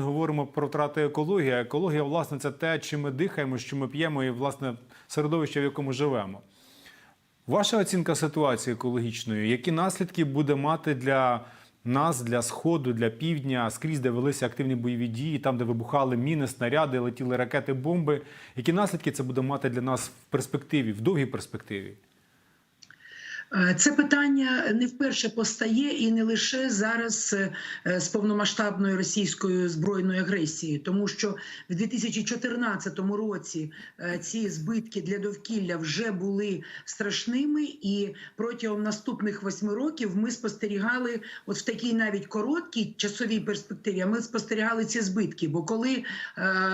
Говоримо про втрати екології. Екологія, власне, це те, чим ми дихаємо, що ми п'ємо, і власне середовище, в якому живемо. Ваша оцінка ситуації екологічної, які наслідки буде мати для нас, для сходу, для півдня, скрізь, де велися активні бойові дії, там, де вибухали міни, снаряди, летіли ракети, бомби. Які наслідки це буде мати для нас в перспективі, в довгій перспективі? Е, Це питання не вперше постає і не лише зараз е, з повномасштабною російською збройною агресією, тому що в 2014 році е, ці збитки для довкілля вже були страшними, і протягом наступних восьми років ми спостерігали, от в такій навіть короткій часовій перспективі, ми спостерігали ці збитки. Бо коли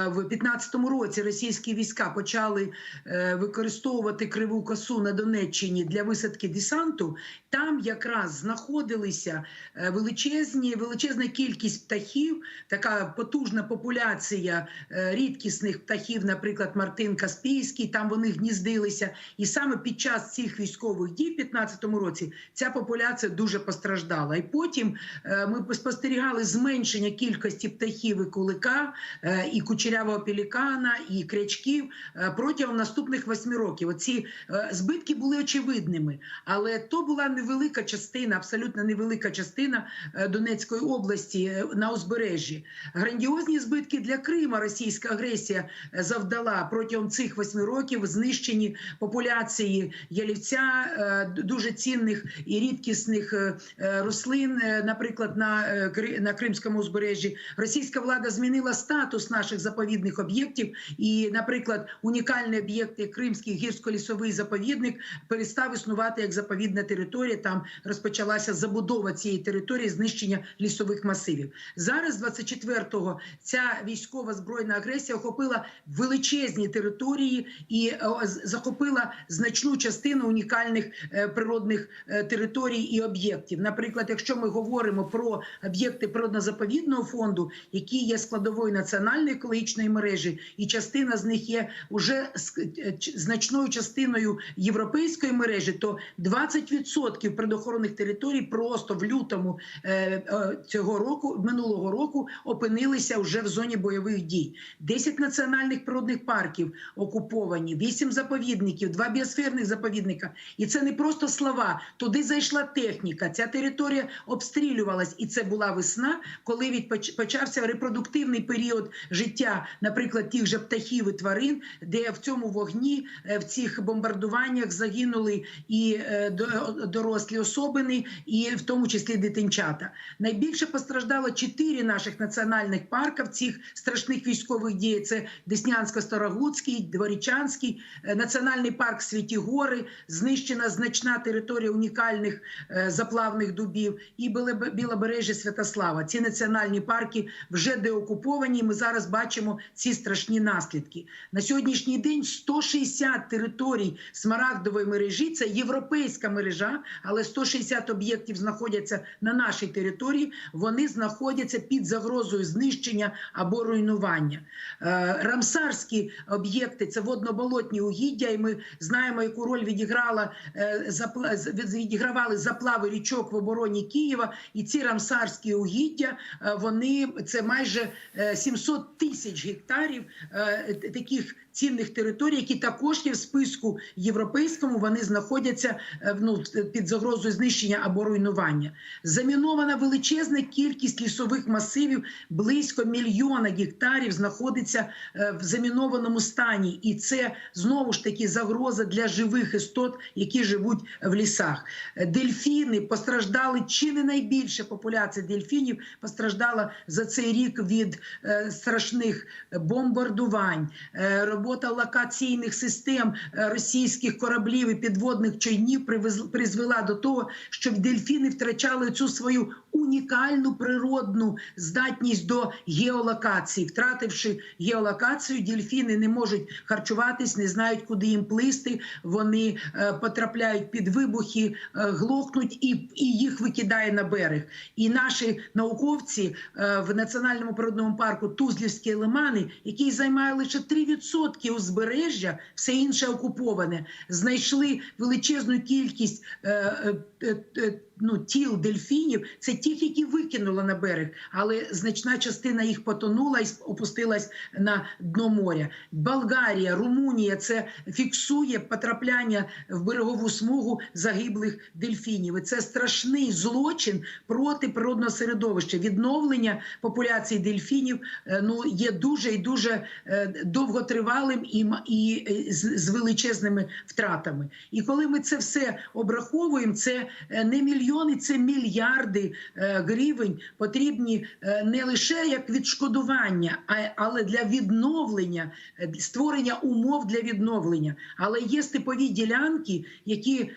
в 2015 році російські війська почали використовувати криву косу на Донеччині для висадки десанту, там якраз знаходилися е, величезні, величезна кількість птахів, така потужна популяція е, рідкісних птахів, наприклад, Мартин Каспійський, там вони гніздилися. І саме під час цих військових дій в 2015 році ця популяція дуже постраждала. І потім е, ми спостерігали зменшення кількості птахів і кулика, і кучерявого пелікана, і крячків протягом наступних восьми років. Оці збитки були очевидними, але то була невелика частина, абсолютно невелика частина е, Донецької області е, на узбережжі. Грандіозні збитки для Крима російська агресія е, завдала протягом цих восьми років знищені популяції ялівця, дуже цінних і рідкісних рослин, наприклад, на, на Кримському узбережжі. Російська влада змінила статус наших заповідних об'єктів, і, наприклад, унікальний об'єкт як Кримський гірсько-лісовий заповідник перестав існувати як заповідна територія. Там розпочалася забудова цієї території, знищення лісових масивів. Зараз, 24-го, ця військова збройна агресія охопила величезні території і е, захопила значну частину унікальних е, природних е, територій і об'єктів. Наприклад, якщо ми говоримо про об'єкти природно-заповідного фонду, які є складовою національної екологічної мережі, і частина з них є уже значною частиною європейської мережі, то 20% природоохоронних територій просто в лютому е, е, цього року, минулого року, опинилися вже в зоні бойових дій. 10 національних природних парків окуповані, 8 заповідників, 2 біосферних заповідника. І це не просто слова. Туди зайшла техніка. Ця територія обстрілювалась, і це була весна, коли почався репродуктивний період життя, наприклад, тих же птахів і тварин, де в цьому вогні, е, в цих бомбардуваннях загинули і дорослі особини, і в тому числі дитинчата. Найбільше постраждало чотири наших національних парка в цих страшних військових дій. Це Деснянсько-Старогуцький, Дворічанський, е, національний парк Святі Гори, знищена значна територія унікальних е, заплавних дубів і Білобережжя Святослава. Ці національні парки вже деокуповані. Ми зараз бачимо ці страшні наслідки. На сьогоднішній день 160 територій смарагдової мережі це європейська мережа, але 160 об'єктів знаходяться на нашій території. Вони знаходяться під загрозою знищення або руйнування. Е, Рамсарські об'єкти це водноболотні угіддя, і ми знаємо, яку роль відіграла е, відігравали заплави річок в обороні Києва. І ці рамсарські угіддя е, вони це майже е, 700 тисяч гектарів таких цінних територій, які також є в списку європейському. Вони знаходяться е, ну, під загрозою знищення або руйнування. Замінована величезна кількість лісових масивів, близько мільйона гектарів знаходиться е, в замінованому стані, і це знову ж таки загроза для живих істот, які живуть в лісах. Е, Дельфіни постраждали чи не найбільше популяція дельфінів постраждала за цей рік від е, страшних бомбардувань, е, робота локаційних систем е, російських кораблів і підводних човнів призвела до того, що дельфіни втрачали цю свою унікальну природну здатність до геолокації. Втративши геолокацію, дельфіни не можуть харчуватись, не знають, куди їм плисти. Вони е, потрапляють під вибухи, е, глохнуть і, їх викидає на берег. І наші науковці в національному природному парку Тузлівські лимани, який займає лише 3% узбережжя, все інше окуповане, знайшли величезну кількість е, е, е, ну, тіл дельфінів це тих, які викинули на берег, але значна частина їх потонула і опустилась на дно моря. Болгарія, Румунія це фіксує потрапляння в берегову смугу загиблих дельфінів. І це страшний злочин проти природного середовища. Відновлення популяції дельфінів е, ну є дуже і дуже е, довготривалим і, і е, з, величезними втратами. І коли ми це все обраховуємо, це не мільйони, це мільярди е, гривень потрібні е, не лише як відшкодування, але для відновлення, е, створення умов для відновлення. Але є степові ділянки, які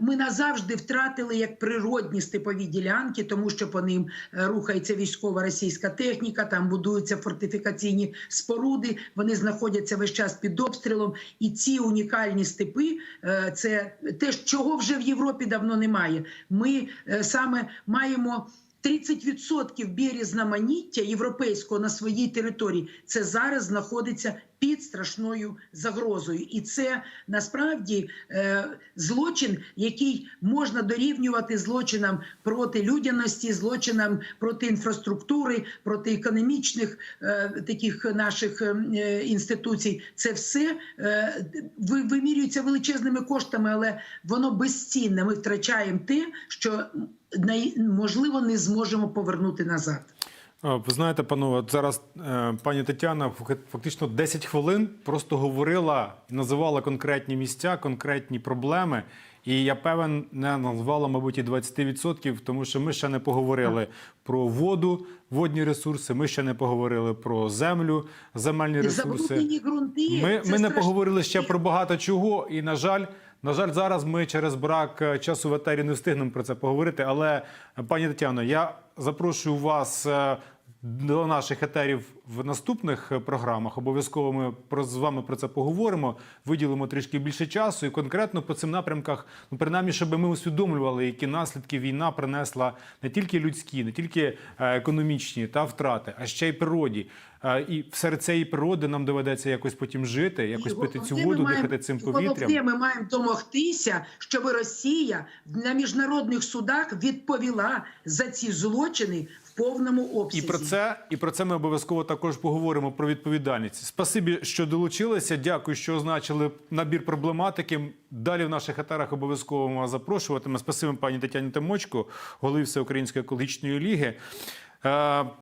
ми назавжди втратили як природні степові ділянки, тому що по ним е, рухається військова російська техніка, там будуються фортифікаційні споруди, вони знаходяться весь час під обстрілом. І ці унікальні степи е, це те, чого вже в Європі давно немає. Ми е, саме маємо. 30% біорізноманіття європейського на своїй території це зараз знаходиться під страшною загрозою, і це насправді е, злочин, який можна дорівнювати злочинам проти людяності, злочинам проти інфраструктури, проти економічних е, таких наших е, інституцій. Це все вимірюється величезними коштами, але воно безцінне. Ми втрачаємо те, що можливо не зможемо повернути назад. Ви знаєте, панове, зараз е, пані Тетяна фактично 10 хвилин просто говорила називала конкретні місця, конкретні проблеми. І я певен, не назвала, мабуть, і 20%, тому що ми ще не поговорили про воду, водні ресурси. Ми ще не поговорили про землю, земельні ресурси. Ми, ми не поговорили ще про багато чого, і на жаль, на жаль, зараз ми через брак е, часу в етері не встигнемо про це поговорити. Але е, пані Тетяно, я запрошую вас е, до наших етерів в наступних е, програмах. Обов'язково ми про з вами про це поговоримо. Виділимо трішки більше часу, і конкретно по цим напрямках, ну принаймні, щоб ми усвідомлювали, які наслідки війна принесла не тільки людські, не тільки е, економічні та втрати, а ще й природі. Е, І серед цієї природи нам доведеться якось потім жити, якось І пити цю воду, маємо- дихати цим Головне, повітрям. ми маємо домогтися, щоб Росія на міжнародних судах відповіла за ці злочини повному І про це і про це ми обов'язково також поговоримо про відповідальність. Спасибі, що долучилися. Дякую, що означили набір проблематики. Далі в наших етерах обов'язково вас запрошуватиме. Спасибі пані Тетяні Тимочко, голові Всеукраїнської екологічної ліги. Е,